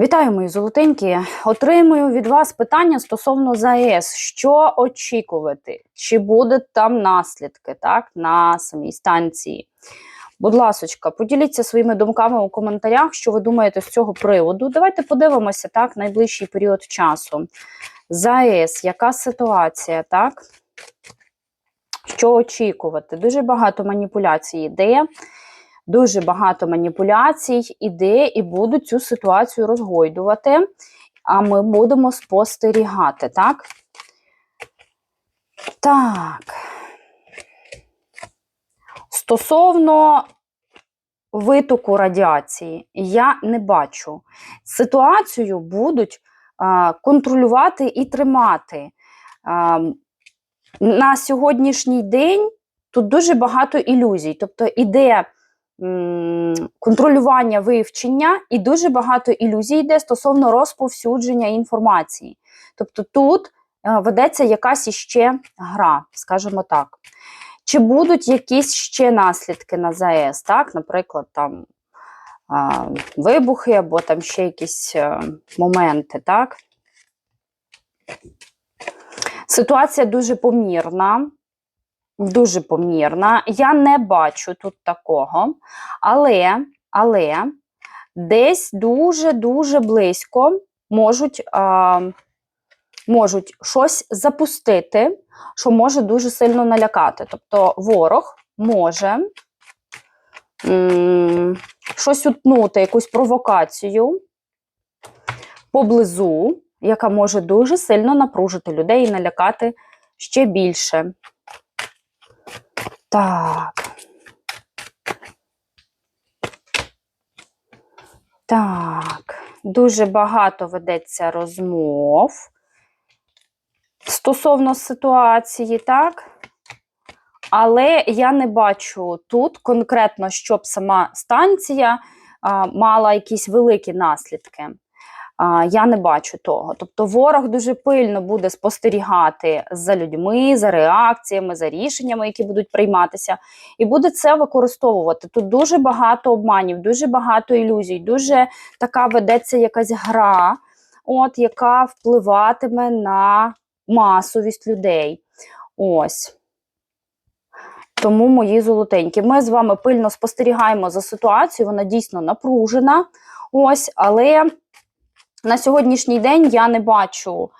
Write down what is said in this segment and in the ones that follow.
Вітаю, мої золотенькі. Отримую від вас питання стосовно ЗАЕС. Що очікувати? Чи будуть там наслідки так, на самій станції? Будь ласочка, поділіться своїми думками у коментарях, що ви думаєте з цього приводу. Давайте подивимося так, найближчий період часу. ЗАЕС, яка ситуація, так? Що очікувати? Дуже багато маніпуляцій іде. Дуже багато маніпуляцій іде і будуть цю ситуацію розгойдувати, а ми будемо спостерігати, так? Так. Стосовно витоку радіації, я не бачу. Ситуацію будуть а, контролювати і тримати. А, на сьогоднішній день тут дуже багато ілюзій. Тобто іде контролювання вивчення і дуже багато ілюзій йде стосовно розповсюдження інформації. Тобто тут е, ведеться якась іще гра, скажімо так. Чи будуть якісь ще наслідки на ЗАЕС, так? наприклад, там вибухи або там ще якісь е, моменти, так? Ситуація дуже помірна дуже помірна. Я не бачу тут такого, але, але десь дуже-дуже близько можуть. А, Можуть щось запустити, що може дуже сильно налякати. Тобто ворог може м щось утнути, якусь провокацію поблизу, яка може дуже сильно напружити людей і налякати ще більше. Так. Так, дуже багато ведеться розмов стосовно ситуації, так? Але я не бачу тут конкретно, щоб сама станція а, мала якісь великі наслідки я не бачу того. Тобто ворог дуже пильно буде спостерігати за людьми, за реакціями, за рішеннями, які будуть прийматися, і буде це використовувати. Тут дуже багато обманів, дуже багато ілюзій, дуже така ведеться якась гра, от, яка впливатиме на масовість людей. Ось. Тому, мої золотенькі, ми з вами пильно спостерігаємо за ситуацією, вона дійсно напружена. Ось, але на сьогоднішній день я не бачу,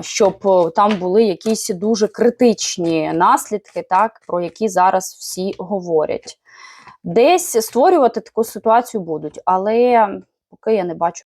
щоб там були якісь дуже критичні наслідки, так, про які зараз всі говорять. Десь створювати таку ситуацію будуть, але поки я не бачу.